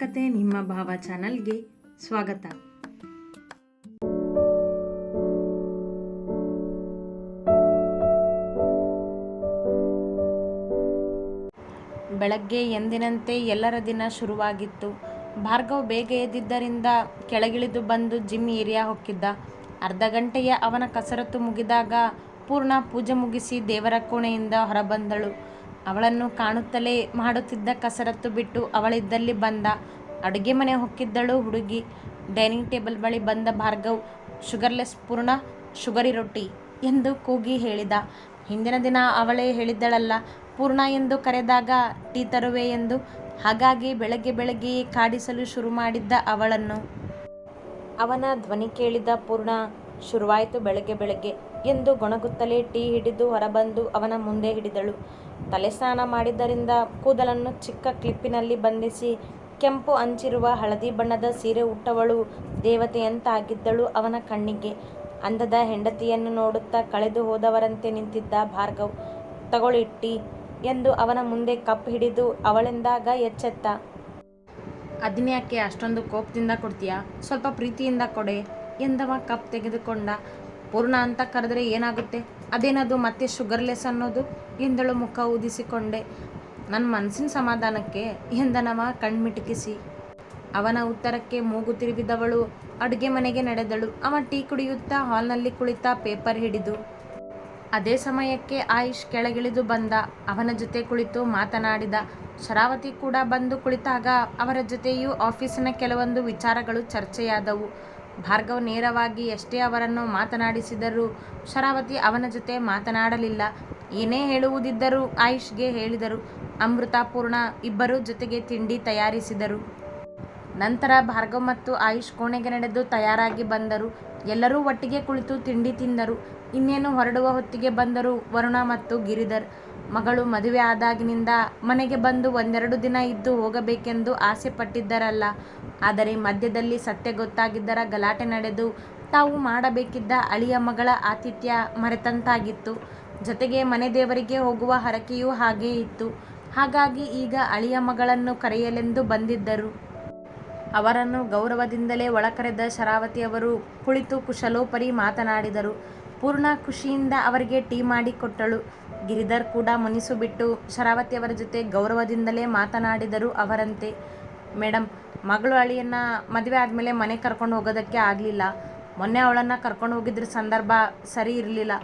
ಕತೆ ನಿಮ್ಮ ಭಾವ ಚಾನಲ್ಗೆ ಸ್ವಾಗತ. ಬೆಳಗ್ಗೆ ಎಂದಿನಂತೆ ಎಲ್ಲರ ದಿನ ಶುರುವಾಗಿತ್ತು. ಭಾರ್ಗವ್ ಬೇಗ ಎದ್ದಿದ್ದರಿಂದ ಕೆಳಗಿಳಿದು ಬಂದು ಜಿಮ್ ಏರಿಯಾ ಹೊಕ್ಕಿದ್ದ. ಅರ್ಧ ಗಂಟೆಯ ಅವನ ಕಸರತ್ತು ಮುಗಿದಾಗ ಪೂರ್ಣ ಪೂಜೆ ಮುಗಿಸಿ ದೇವರ ಕೋಣೆಯಿಂದ ಹೊರಬಂದಳು. ಅವಳನ್ನು ಕಾಣುತ್ತಲೇ ಮಾಡುತ್ತಿದ್ದ ಕಸರತ್ತು ಬಿಟ್ಟು ಅವಳಿದ್ದಲ್ಲಿ ಬಂದ ಅಡುಗೆ ಮನೆ ಹೊಕ್ಕಿದ್ದಳು ಹುಡುಗಿ. ಡೈನಿಂಗ್ ಟೇಬಲ್ ಬಳಿ ಬಂದ ಭಾರ್ಗವ್, ಶುಗರ್ಲೆಸ್ ಪೂರ್ಣ, ಶುಗರಿ ರೊಟ್ಟಿ ಎಂದು ಕೂಗಿ ಹೇಳಿದ. ಹಿಂದಿನ ದಿನ ಅವಳೇ ಹೇಳಿದ್ದಳಲ್ಲ, ಪೂರ್ಣ ಎಂದು ಕರೆದಾಗ ಟೀ ತರುವೆ ಎಂದು. ಹಾಗಾಗಿ ಬೆಳಗ್ಗೆ ಬೆಳಗ್ಗೆಯೇ ಕಾಡಿಸಲು ಶುರು ಮಾಡಿದ್ದ ಅವಳನ್ನು. ಅವನ ಧ್ವನಿ ಕೇಳಿದ ಪೂರ್ಣ, ಶುರುವಾಯಿತು ಬೆಳಗ್ಗೆ ಬೆಳಗ್ಗೆ ಎಂದು ಗೊಣಗುತ್ತಲೇ ಟೀ ಹಿಡಿದು ಹೊರಬಂದು ಅವನ ಮುಂದೆ ಹಿಡಿದಳು. ತಲೆ ಸ್ನಾನ ಮಾಡಿದ್ದರಿಂದ ಕೂದಲನ್ನು ಚಿಕ್ಕ ಕ್ಲಿಪ್ಪಿನಲ್ಲಿ ಬಂಧಿಸಿ ಕೆಂಪು ಅಂಚಿರುವ ಹಳದಿ ಬಣ್ಣದ ಸೀರೆ ಉಟ್ಟವಳು ದೇವತೆಯಂತಾಗಿದ್ದಳು ಅವನ ಕಣ್ಣಿಗೆ. ಅಂದದ ಹೆಂಡತಿಯನ್ನು ನೋಡುತ್ತಾ ಕಳೆದು ಹೋದವರಂತೆ ನಿಂತಿದ್ದ ಭಾರ್ಗವ್ ತಗೊಳಿಟ್ಟಿ ಎಂದು ಅವನ ಮುಂದೆ ಕಪ್ ಹಿಡಿದು ಅವಳೆಂದಾಗ ಎಚ್ಚೆತ್ತ. ಅದನ್ಯಾಕೆ ಅಷ್ಟೊಂದು ಕೋಪದಿಂದ ಕೊಡ್ತೀಯಾ? ಸ್ವಲ್ಪ ಪ್ರೀತಿಯಿಂದ ಕೊಡೆ ಎಂದವ ಕಪ್ ತೆಗೆದುಕೊಂಡ. ಪೂರ್ಣ ಅಂತ ಕರೆದ್ರೆ ಏನಾಗುತ್ತೆ? ಅದೇನದು ಮತ್ತೆ ಶುಗರ್ಲೆಸ್ ಅನ್ನೋದು? ಎಂದಳು ಮುಖ ಊದಿಸಿಕೊಂಡೆ. ನನ್ನ ಮನಸ್ಸಿನ ಸಮಾಧಾನಕ್ಕೆ ಎಂದನವ ಕಣ್ಮಿಟುಕಿಸಿ ಅವನ ಉತ್ತರಕ್ಕೆ ಮೂಗು ತಿರುಗಿದವಳು. ಅಡುಗೆ ಮನೆಗೆ ನಡೆದಳು. ಅವ ಟೀ ಕುಡಿಯುತ್ತಾ ಹಾಲ್ನಲ್ಲಿ ಕುಳಿತಾ ಪೇಪರ್ ಹಿಡಿದು. ಅದೇ ಸಮಯಕ್ಕೆ ಆಯುಷ್ ಕೆಳಗಿಳಿದು ಬಂದ. ಅವನ ಜೊತೆ ಕುಳಿತು ಮಾತನಾಡಿದ. ಶರಾವತಿ ಕೂಡ ಬಂದು ಕುಳಿತಾಗ ಅವರ ಜೊತೆಯೂ ಆಫೀಸಿನ ಕೆಲವೊಂದು ವಿಚಾರಗಳು ಚರ್ಚೆಯಾದವು. ಭಾರ್ಗವ್ ನೇರವಾಗಿ ಎಷ್ಟೇ ಅವರನ್ನು ಮಾತನಾಡಿಸಿದರೂ ಶರಾವತಿ ಅವನ ಜೊತೆ ಮಾತನಾಡಲಿಲ್ಲ. ಏನೇ ಹೇಳುವುದಿದ್ದರೂ ಆಯುಷ್ಗೆ ಹೇಳಿದರು. ಅಮೃತಾಪೂರ್ಣ ಇಬ್ಬರು ಇಬ್ಬರೂ ಜೊತೆಗೆ ತಿಂಡಿ ತಯಾರಿಸಿದರು. ನಂತರ ಭಾರ್ಗವ್ ಮತ್ತು ಆಯುಷ್ ಕೋಣೆಗೆ ನಡೆದು ತಯಾರಾಗಿ ಬಂದರು. ಎಲ್ಲರೂ ಒಟ್ಟಿಗೆ ಕುಳಿತು ತಿಂಡಿ ತಿಂದರು. ಇನ್ನೇನು ಹೊರಡುವ ಹೊತ್ತಿಗೆ ಬಂದರು ವರುಣ ಮತ್ತು ಗಿರಿಧರ್. ಮಗಳು ಮದುವೆ ಆದಾಗಿನಿಂದ ಮನೆಗೆ ಬಂದು ಒಂದೆರಡು ದಿನ ಇದ್ದು ಹೋಗಬೇಕೆಂದು ಆಸೆ ಪಟ್ಟಿದ್ದರಲ್ಲ ಆದರೆ ಮಧ್ಯದಲ್ಲಿ ಸತ್ಯ ಗೊತ್ತಾಗಿದ್ದರ ಗಲಾಟೆ ನಡೆದು ತಾವು ಮಾಡಬೇಕಿದ್ದ ಅಳಿಯ ಮಗಳ ಆತಿಥ್ಯ ಮರೆತಂತಾಗಿತ್ತು. ಜೊತೆಗೆ ಮನೆ ದೇವರಿಗೆ ಹೋಗುವ ಹರಕೆಯೂ ಹಾಗೇ ಇತ್ತು. ಹಾಗಾಗಿ ಈಗ ಅಳಿಯ ಮಗಳನ್ನು ಕರೆಯಲೆಂದು ಬಂದಿದ್ದರು. ಅವರನ್ನು ಗೌರವದಿಂದಲೇ ಒಳಕರೆದ ಶರಾವತಿಯವರು ಕುಳಿತು ಕುಶಲೋಪರಿ ಮಾತನಾಡಿದರು. ಪೂರ್ಣ ಖುಷಿಯಿಂದ ಅವರಿಗೆ ಟೀ ಮಾಡಿ ಕೊಟ್ಟಳು. ಗಿರಿಧರ್ ಕೂಡ ಮುನಿಸು ಬಿಟ್ಟು ಶರಾವತಿಯವರ ಜೊತೆ ಗೌರವದಿಂದಲೇ ಮಾತನಾಡಿದರು ಅವರಂತೆ. ಮೇಡಮ್ ಮಗಳು ಅಳಿಯನ್ನ ಮದುವೆ ಆದಮೇಲೆ ಮನೆ ಕರ್ಕೊಂಡು ಹೋಗೋದಕ್ಕೆ ಆಗಲಿಲ್ಲ. ಮೊನ್ನೆ ಅವಳನ್ನು ಕರ್ಕೊಂಡು ಹೋಗಿದ್ರ ಸಂದರ್ಭ ಸರಿ ಇರಲಿಲ್ಲ.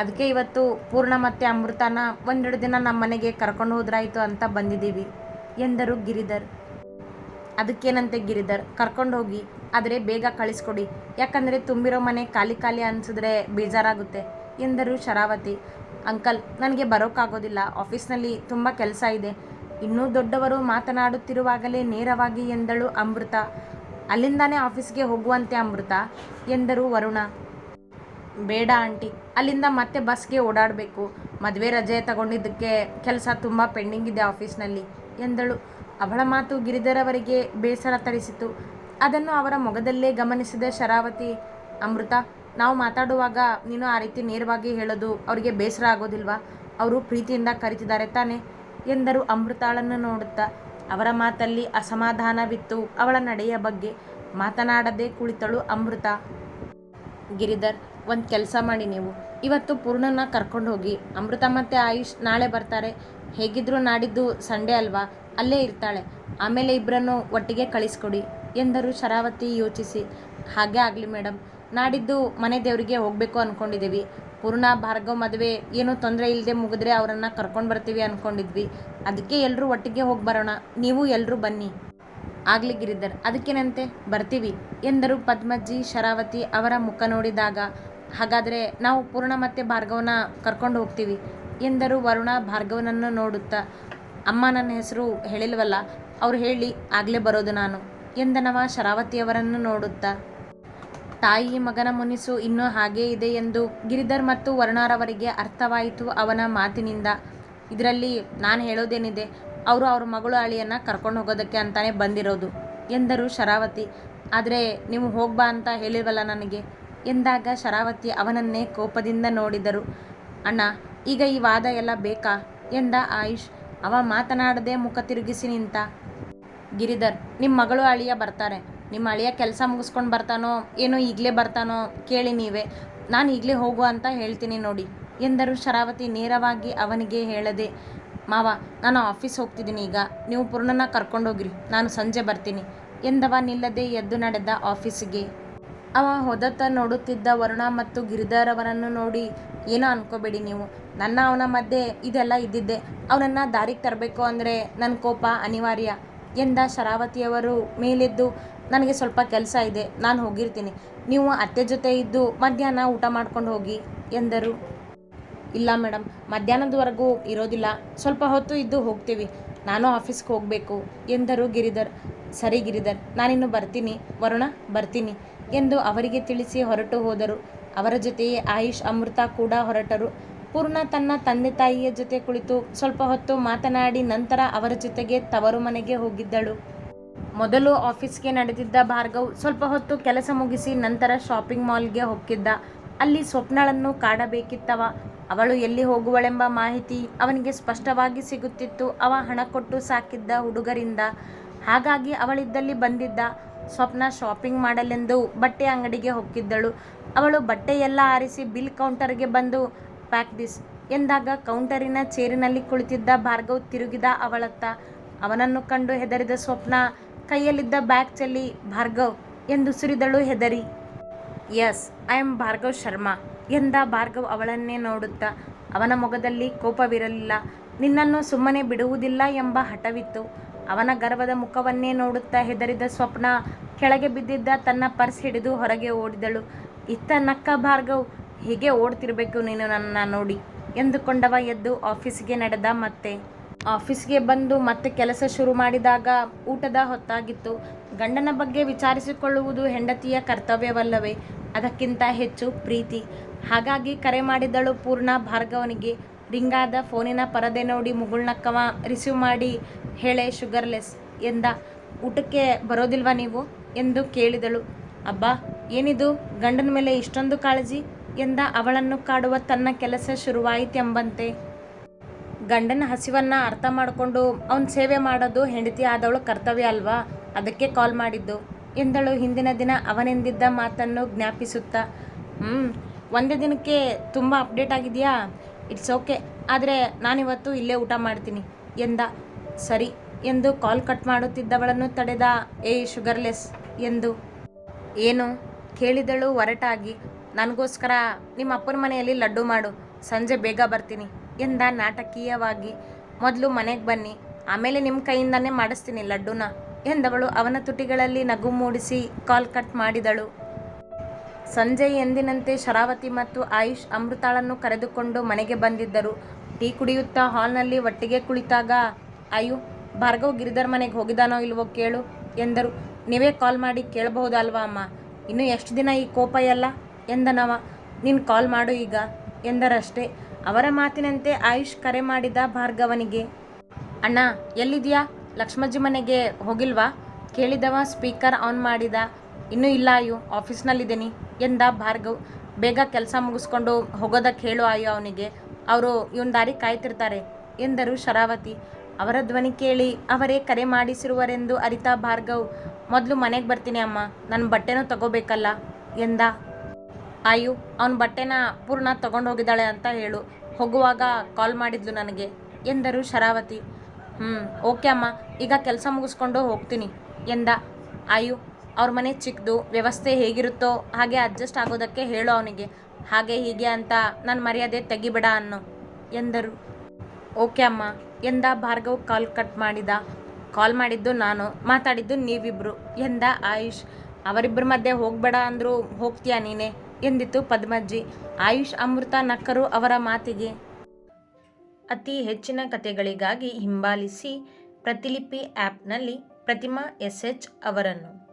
ಅದಕ್ಕೆ ಇವತ್ತು ಪೂರ್ಣ ಮತ್ತು ಅಮೃತನ ಒಂದೆರಡು ದಿನ ನಮ್ಮ ಮನೆಗೆ ಕರ್ಕೊಂಡು ಹೋದ್ರಾಯಿತು ಅಂತ ಬಂದಿದ್ದೀವಿ, ಎಂದರು ಗಿರಿಧರ್. ಅದಕ್ಕೇನಂತೆ ಗಿರಿಧರ್, ಕರ್ಕೊಂಡು ಹೋಗಿ, ಆದರೆ ಬೇಗ ಕಳಿಸ್ಕೊಡಿ. ಯಾಕಂದರೆ ತುಂಬಿರೋ ಮನೆ ಖಾಲಿ ಖಾಲಿ ಅನಿಸಿದ್ರೆ ಬೇಜಾರಾಗುತ್ತೆ ಎಂದರು ಶರಾವತಿ. ಅಂಕಲ್, ನನಗೆ ಬರೋಕ್ಕಾಗೋದಿಲ್ಲ ಆಫೀಸ್ನಲ್ಲಿ ತುಂಬ ಕೆಲಸ ಇದೆ. ಇನ್ನೂ ದೊಡ್ಡವರು ಮಾತನಾಡುತ್ತಿರುವಾಗಲೇ ನೇರವಾಗಿ ಎಂದಳು ಅಮೃತ. ಅಲ್ಲಿಂದಾನೇ ಆಫೀಸ್ಗೆ ಹೋಗುವಂತೆ ಅಮೃತ, ಎಂದರು ವರುಣ. ಬೇಡ ಆಂಟಿ, ಅಲ್ಲಿಂದ ಮತ್ತೆ ಬಸ್ಗೆ ಓಡಾಡಬೇಕು. ಮದುವೆ ರಜೆ ತಗೊಂಡಿದ್ದಕ್ಕೆ ಕೆಲಸ ತುಂಬ ಪೆಂಡಿಂಗ್ ಇದೆ ಆಫೀಸ್ನಲ್ಲಿ, ಎಂದಳು. ಅವಳ ಮಾತು ಗಿರಿಧರವರಿಗೆ ಬೇಸರ ತರಿಸಿತು. ಅದನ್ನು ಅವರ ಮೊಗದಲ್ಲೇ ಗಮನಿಸಿದ ಶರಾವತಿ, ಅಮೃತ, ನಾವು ಮಾತಾಡುವಾಗ ನೀನು ಆ ರೀತಿ ನೇರವಾಗಿ ಹೇಳೋದು ಅವರಿಗೆ ಬೇಸರ ಆಗೋದಿಲ್ವಾ? ಅವರು ಪ್ರೀತಿಯಿಂದ ಕರಿತಿದ್ದಾರೆ ತಾನೆ? ಎಂದರು ಅಮೃತಾಳನ್ನು ನೋಡುತ್ತಾ. ಅವರ ಮಾತಲ್ಲಿ ಅಸಮಾಧಾನವಿತ್ತು ಅವಳ ನಡೆಯ ಬಗ್ಗೆ. ಮಾತನಾಡದೆ ಕುಳಿತಳು ಅಮೃತ. ಗಿರಿಧರ್, ಒಂದು ಕೆಲಸ ಮಾಡಿ ನೀವು. ಇವತ್ತು ಪೂರ್ಣನ ಕರ್ಕೊಂಡು ಹೋಗಿ ಅಮೃತ ಮತ್ತು ಆಯುಷ್ ನಾಳೆ ಬರ್ತಾರೆ. ಹೇಗಿದ್ರೂ ನಾಡಿದ್ದು ಸಂಡೇ ಅಲ್ವಾ? ಅಲ್ಲೇ ಇರ್ತಾಳೆ. ಆಮೇಲೆ ಇಬ್ಬರನ್ನು ಒಟ್ಟಿಗೆ ಕಳಿಸ್ಕೊಡಿ ಎಂದರು ಶರಾವತಿ ಯೋಚಿಸಿ. ಹಾಗೆ ಆಗಲಿ ಮೇಡಮ್ ನಾಡಿದ್ದು ಮನೆ ದೇವರಿಗೆ ಹೋಗಬೇಕು ಅಂದ್ಕೊಂಡಿದ್ದೀವಿ ಪೂರ್ಣ ಭಾರ್ಗವ್ ಮದುವೆ, ಏನೂ ತೊಂದರೆ ಇಲ್ಲದೆ ಮುಗಿದ್ರೆ ಅವರನ್ನು ಕರ್ಕೊಂಡು ಬರ್ತೀವಿ ಅಂದ್ಕೊಂಡಿದ್ವಿ ಅದಕ್ಕೆ ಎಲ್ಲರೂ ಒಟ್ಟಿಗೆ ಹೋಗಿ ಬರೋಣ, ನೀವು ಎಲ್ಲರೂ ಬನ್ನಿ. ಆಗಲಿ ಗಿರಿಧರ್, ಅದಕ್ಕೇನಂತೆ? ಬರ್ತೀವಿ ಎಂದರು ಪದ್ಮಜ್ಜಿ, ಶರಾವತಿ ಅವರ ಮುಖ ನೋಡಿದಾಗ. ಹಾಗಾದರೆ ನಾವು ಪೂರ್ಣ ಮತ್ತು ಭಾರ್ಗವನ ಕರ್ಕೊಂಡು ಹೋಗ್ತೀವಿ ಎಂದರು ವರುಣ ಭಾರ್ಗವನನ್ನು ನೋಡುತ್ತಾ. ಅಮ್ಮ ನನ್ನ ಹೆಸರು ಹೇಳಿಲ್ವಲ್ಲ, ಅವ್ರು ಹೇಳಿ, ಆಗಲೇ ಬರೋದು ನಾನು, ಎಂದನವ ಶರಾವತಿಯವರನ್ನು ನೋಡುತ್ತಾ? ತಾಯಿ ಮಗನ ಮುನಿಸು ಇನ್ನೂ ಹಾಗೇ ಇದೆ ಎಂದು ಗಿರಿಧರ್ ಮತ್ತು ವರುಣಾರವರಿಗೆ ಅರ್ಥವಾಯಿತು ಅವನ ಮಾತಿನಿಂದ. ಇದರಲ್ಲಿ ನಾನು ಹೇಳೋದೇನಿದೆ, ಅವರು ಅವ್ರ ಮಗಳು ಅಳಿಯನ್ನು ಕರ್ಕೊಂಡು ಹೋಗೋದಕ್ಕೆ ಅಂತಾನೆ ಬಂದಿರೋದು, ಎಂದರು ಶರಾವತಿ. ಆದರೆ ನೀವು ಹೋಗ್ಬಾ ಅಂತ ಹೇಳಿಲ್ವಲ್ಲ ನನಗೆ, ಎಂದಾಗ ಶರಾವತಿ ಅವನನ್ನೇ ಕೋಪದಿಂದ ನೋಡಿದರು. ಅಣ್ಣ, ಈಗ ಈ ವಾದ ಎಲ್ಲ ಬೇಕಾ? ಎಂದ ಆಯುಷ್. ಅವ ಮಾತನಾಡದೆ ಮುಖ ತಿರುಗಿಸಿ ನಿಂತ. ಗಿರಿಧರ್ ನಿಮ್ಮ ಮಗಳು ಅಳಿಯ ಬರ್ತಾರೆ. ನಿಮ್ಮ ಅಳಿಯ ಕೆಲಸ ಮುಗಿಸ್ಕೊಂಡು ಬರ್ತಾನೋ, ಏನೋ ಈಗಲೇ ಬರ್ತಾನೋ ಕೇಳಿ ನೀವೇ. ನಾನು ಈಗಲೇ ಹೋಗು ಅಂತ ಹೇಳ್ತೀನಿ ನೋಡಿ ಎಂದರು ಶರಾವತಿ ನೇರವಾಗಿ ಅವನಿಗೆ ಹೇಳದೆ, ಮಾವ, ನಾನು ಆಫೀಸ್ ಹೋಗ್ತಿದ್ದೀನಿ ಈಗ. ನೀವು ಪೂರ್ಣನ ಕರ್ಕೊಂಡೋಗ್ರಿ ನಾನು ಸಂಜೆ ಬರ್ತೀನಿ ಎಂದವ ನಿಲ್ಲದೆ ಎದ್ದು ನಡೆದ ಆಫೀಸಿಗೆ. ಅವ ಹೊದತ್ತ ನೋಡುತ್ತಿದ್ದ ವರುಣ ಮತ್ತು ಗಿರಿಧರ್ ಅವರನ್ನು ನೋಡಿ ಏನೋ ಅನ್ಕೋಬೇಡಿ ನೀವು. ನನ್ನ ಅವನ ಮಧ್ಯೆ ಇದೆಲ್ಲ ಇದ್ದಿದ್ದೆ. ಅವನನ್ನು ದಾರಿಗೆ ತರಬೇಕು ಅಂದರೆ ನನ್ನ ಕೋಪ ಅನಿವಾರ್ಯ. ಎಂದ ಶರಾವತಿಯವರು ಮೇಲೆದ್ದು ನನಗೆ ಸ್ವಲ್ಪ ಕೆಲಸ ಇದೆ. ನಾನು ಹೋಗಿರ್ತೀನಿ. ನೀವು ಅತ್ತೆ ಜೊತೆ ಇದ್ದು ಮಧ್ಯಾಹ್ನ ಊಟ ಮಾಡ್ಕೊಂಡು ಹೋಗಿ ಎಂದರು. ಇಲ್ಲ ಮೇಡಮ್ ಮಧ್ಯಾಹ್ನದವರೆಗೂ ಇರೋದಿಲ್ಲ. ಸ್ವಲ್ಪ ಹೊತ್ತು ಇದ್ದು ಹೋಗ್ತೀವಿ. ನಾನು ಆಫೀಸ್ಗೆ ಹೋಗಬೇಕು ಎಂದರು ಗಿರಿಧರ್. ಸರಿ ಗಿರಿಧರ್, ನಾನಿನ್ನು ಬರ್ತೀನಿ. ವರುಣ, ಬರ್ತೀನಿ ಎಂದು ಅವರಿಗೆ ತಿಳಿಸಿ ಹೊರಟು ಹೋದರು. ಅವರ ಜೊತೆಯೇ ಆಯುಷ್ ಅಮೃತ ಕೂಡ ಹೊರಟರು. ಪೂರ್ಣ ತನ್ನ ತಂದೆ ತಾಯಿಯ ಜೊತೆ ಕುಳಿತು ಸ್ವಲ್ಪ ಹೊತ್ತು ಮಾತನಾಡಿ ನಂತರ ಅವರ ಜೊತೆಗೆ ತವರು ಮನೆಗೆ ಹೋಗಿದ್ದಳು. ಮೊದಲು ಆಫೀಸ್ಗೆ ನಡೆದಿದ್ದ ಭಾರ್ಗವ್ ಸ್ವಲ್ಪ ಹೊತ್ತು ಕೆಲಸ ಮುಗಿಸಿ ನಂತರ ಶಾಪಿಂಗ್ ಮಾಲ್ಗೆ ಹೋಗಿದ್ದ ಅಲ್ಲಿ ಸ್ವಪ್ನಳನ್ನು ಕಾಡಬೇಕಿತ್ತವ. ಅವಳು ಎಲ್ಲಿ ಹೋಗುವಳೆಂಬ ಮಾಹಿತಿ ಅವನಿಗೆ ಸ್ಪಷ್ಟವಾಗಿ ಸಿಗುತ್ತಿತ್ತು. ಅವ ಹಣ ಕೊಟ್ಟು ಸಾಕಿದ್ದ ಹುಡುಗರಿಂದ. ಹಾಗಾಗಿ ಅವಳಿದ್ದಲ್ಲಿ ಬಂದಿದ್ದ. ಸ್ವಪ್ನ ಶಾಪಿಂಗ್ ಮಾಡಲೆಂದು ಬಟ್ಟೆ ಅಂಗಡಿಗೆ ಹೋಗಿದ್ದಳು ಅವಳು ಬಟ್ಟೆಯೆಲ್ಲ ಆರಿಸಿ ಬಿಲ್ ಕೌಂಟರ್ಗೆ ಬಂದು ಪ್ಯಾಕ್ ದಿಸ್ ಎಂದಾಗ ಕೌಂಟರಿನ ಚೇರಿನಲ್ಲಿ ಕುಳಿತಿದ್ದ ಭಾರ್ಗವ್ ತಿರುಗಿದ ಅವಳತ್ತ. ಅವನನ್ನು ಕಂಡು ಹೆದರಿದ ಸ್ವಪ್ನ, ಕೈಯಲ್ಲಿದ್ದ ಬ್ಯಾಗ್ ಚೆಲ್ಲಿ, ಭಾರ್ಗವ್, ಎಂದು ಸುರಿದಳು ಹೆದರಿ. Yes I am Bhargav Sharma, ಎಂದ ಭಾರ್ಗವ್ ಅವಳನ್ನೇ ನೋಡುತ್ತಾ. ಅವನ ಮೊಗದಲ್ಲಿ ಕೋಪವಿರಲಿಲ್ಲ. ನಿನ್ನನ್ನು ಸುಮ್ಮನೆ ಬಿಡುವುದಿಲ್ಲ ಎಂಬ ಹಠವಿತ್ತು. ಅವನ ಗರ್ವದ ಮುಖವನ್ನೇ ನೋಡುತ್ತಾ ಹೆದರಿದ ಸ್ವಪ್ನ, ಕೆಳಗೆ ಬಿದ್ದಿದ್ದ ತನ್ನ ಪರ್ಸ್ ಹಿಡಿದು ಹೊರಗೆ ಓಡಿದಳು. ಇತ್ತ ನಕ್ಕ ಭಾರ್ಗವ್ ಹೀಗೆ ಓಡ್ತಿರ್ಬೇಕು ನೀನು ನನ್ನ ನೋಡಿ? ಎಂದುಕೊಂಡವ ಎದ್ದು ಆಫೀಸಿಗೆ ನಡೆದ ಮತ್ತೆ. ಆಫೀಸ್ಗೆ ಬಂದು ಮತ್ತೆ ಕೆಲಸ ಶುರು ಮಾಡಿದಾಗ ಊಟದ ಹೊತ್ತಾಗಿತ್ತು. ಗಂಡನ ಬಗ್ಗೆ ವಿಚಾರಿಸಿಕೊಳ್ಳುವುದು ಹೆಂಡತಿಯ ಕರ್ತವ್ಯವಲ್ಲವೇ? ಅದಕ್ಕಿಂತ ಹೆಚ್ಚು ಪ್ರೀತಿ. ಹಾಗಾಗಿ ಕರೆ ಮಾಡಿದಳು ಪೂರ್ಣ ಭಾರ್ಗವನಿಗೆ. ರಿಂಗಾದ ಫೋನಿನ ಪರದೆ ನೋಡಿ ಮುಗುಳ್ನಕ್ಕವ ರಿಸೀವ್ ಮಾಡಿ, ಹೇಳೆ ಶುಗರ್ಲೆಸ್ ಎಂದ. ಊಟಕ್ಕೆ ಬರೋದಿಲ್ವಾ ನೀವು? ಎಂದು ಕೇಳಿದಳು. ಅಬ್ಬಾ ಏನಿದು? ಗಂಡನ ಮೇಲೆ ಇಷ್ಟೊಂದು ಕಾಳಜಿ ಎಂದ ಅವಳನ್ನು ಕಾಡುವ ತನ್ನ ಕೆಲಸ ಶುರುವಾಯಿತೆಂಬಂತೆ. ಗಂಡನ ಹಸಿವನ್ನ ಅರ್ಥ ಮಾಡಿಕೊಂಡು ಅವನ ಸೇವೆ ಮಾಡೋದು ಹೆಂಡತಿ ಆದವಳು ಕರ್ತವ್ಯ ಅಲ್ವಾ? ಅದಕ್ಕೆ ಕಾಲ್ ಮಾಡಿದ್ದು. ಎಂದಳು ಹಿಂದಿನ ದಿನ ಅವನೆಂದಿದ್ದ ಮಾತನ್ನು ಜ್ಞಾಪಿಸುತ್ತಾ. ಹ್ಞೂ ಒಂದೇ ದಿನಕ್ಕೆ ತುಂಬ ಅಪ್ಡೇಟ್ ಆಗಿದೆಯಾ? ಇಟ್ಸ್ ಓಕೆ ಆದರೆ ನಾನಿವತ್ತು ಇಲ್ಲೇ ಊಟ ಮಾಡ್ತೀನಿ ಎಂದ. ಸರಿ ಎಂದು ಕಾಲ್ ಕಟ್ ಮಾಡುತ್ತಿದ್ದವಳನ್ನು ತಡೆದ, ಏಯ್ ಶುಗರ್ಲೆಸ್ ಎಂದು. ಏನು? ಕೇಳಿದಳು ಒರಟಾಗಿ, ನನಗೋಸ್ಕರ ನಿಮ್ಮ ಅಪ್ಪನ ಮನೆಯಲ್ಲಿ ಲಡ್ಡು ಮಾಡು, ಸಂಜೆ ಬೇಗ ಬರ್ತೀನಿ, ಎಂದ ನಾಟಕೀಯವಾಗಿ. ಮೊದಲು ಮನೆಗೆ ಬನ್ನಿ, ಆಮೇಲೆ ನಿಮ್ಮ ಕೈಯಿಂದನೇ ಮಾಡಿಸ್ತೀನಿ ಲಡ್ಡುನ, ಎಂದವಳು ಅವನ ತುಟಿಗಳಲ್ಲಿ ನಗು ಮೂಡಿಸಿ ಕಾಲ್ ಕಟ್ ಮಾಡಿದಳು. ಸಂಜೆ ಎಂದಿನಂತೆ ಶರಾವತಿ ಮತ್ತು ಆಯುಷ್ ಅಮೃತಾಳನ್ನು ಕರೆದುಕೊಂಡು ಮನೆಗೆ ಬಂದಿದ್ದರು. ಟೀ ಕುಡಿಯುತ್ತಾ ಹಾಲ್ನಲ್ಲಿ ಒಟ್ಟಿಗೆ ಕುಳಿತಾಗ, ಅಯ್ಯೋ, ಭಾರ್ಗವ್ ಗಿರಿಧರ್ ಮನೆಗೆ ಹೋಗಿದಾನೋ ಇಲ್ವೋ ಕೇಳು, ಎಂದರು. ನೀವೇ ಕಾಲ್ ಮಾಡಿ ಕೇಳಬಹುದಲ್ವಾ ಅಮ್ಮ? ಇನ್ನು ಎಷ್ಟು ದಿನ ಈ ಕೋಪ ಎಲ್ಲ? ಎಂದನವ? ನೀನು ಕಾಲ್ ಮಾಡು ಈಗ, ಎಂದರಷ್ಟೇ. ಅವರ ಮಾತಿನಂತೆ ಆಯುಷ್ ಕರೆ ಮಾಡಿದ ಭಾರ್ಗವನಿಗೆ. ಅಣ್ಣ, ಎಲ್ಲಿದೆಯಾ? ಲಕ್ಷ್ಮಜ್ಜಿ ಮನೆಗೆ ಹೋಗಿಲ್ವಾ? ಕೇಳಿದವ ಸ್ಪೀಕರ್ ಆನ್ ಮಾಡಿದ. ಇನ್ನೂ ಇಲ್ಲ ಅಯ್ಯೋ ಆಫೀಸ್ನಲ್ಲಿದ್ದೀನಿ ಎಂದ ಭಾರ್ಗವ್. ಬೇಗ ಕೆಲಸ ಮುಗಿಸ್ಕೊಂಡು ಹೋಗೋದಕ್ಕೆ ಹೇಳು ಅಯ್ಯೋ ಅವನಿಗೆ. ಅವರು ಇವನ್ ದಾರಿ ಕಾಯ್ತಿರ್ತಾರೆ, ಎಂದರು ಶರಾವತಿ. ಅವರ ಧ್ವನಿ ಕೇಳಿ ಅವರೇ ಕರೆ ಮಾಡಿಸಿರುವರೆಂದು ಅರಿತಾ ಭಾರ್ಗವ್, ಮೊದಲು ಮನೆಗೆ ಬರ್ತೀನಿ ಅಮ್ಮ ನನ್ನ ಬಟ್ಟೆನೂ ತಗೋಬೇಕಲ್ಲ? ಎಂದ. ಆಯು, ಅವನ ಬಟ್ಟೆನ ಪೂರ್ಣ ತಗೊಂಡು ಹೋಗಿದ್ದಾಳೆ ಅಂತ ಹೇಳು, ಹೋಗುವಾಗ ಕಾಲ್ ಮಾಡಿದ್ಲು ನನಗೆ, ಎಂದರು ಶರಾವತಿ. ಹ್ಞೂ ಓಕೆ ಅಮ್ಮ, ಈಗ ಕೆಲಸ ಮುಗಿಸ್ಕೊಂಡು ಹೋಗ್ತೀನಿ, ಎಂದ. ಆಯು, ಅವ್ರ ಮನೆ ಚಿಕ್ಕದು ವ್ಯವಸ್ಥೆ ಹೇಗಿರುತ್ತೋ ಹಾಗೆ ಅಡ್ಜಸ್ಟ್ ಆಗೋದಕ್ಕೆ ಹೇಳು ಅವನಿಗೆ, ಹಾಗೆ ಹೀಗೆ ಅಂತ ನನ್ನ ಮರ್ಯಾದೆ ತೆಗಿಬೇಡ ಅನ್ನೋ, ಎಂದರು. ಓಕೆ ಅಮ್ಮ ಎಂದ ಭಾರ್ಗವ್ ಕಾಲ್ ಕಟ್ ಮಾಡಿದ. ಕಾಲ್ ಮಾಡಿದ್ದು ನಾನು, ಮಾತಾಡಿದ್ದು ನೀವಿಬ್ಬರು ಎಂದ ಆಯುಷ್ ಅವರಿಬ್ಬರ ಮಧ್ಯೆ ಹೋಗಬೇಡ ಅಂದರೂ ಹೋಗ್ತೀಯಾ ನೀನೇ? ಎಂದಿತ್ತು ಪದ್ಮಜ್ಜಿ. ಆಯುಷ್, ಅಮೃತ ನಕ್ಕರು ಅವರ ಮಾತಿಗೆ. ಅತಿ ಹೆಚ್ಚಿನ ಕಥೆಗಳಿಗಾಗಿ ಹಿಂಬಾಲಿಸಿ ಪ್ರತಿಲಿಪಿ ಆ್ಯಪ್ನಲ್ಲಿ ಪ್ರತಿಮಾ ಎಸ್ ಎಚ್ ಅವರನ್ನು.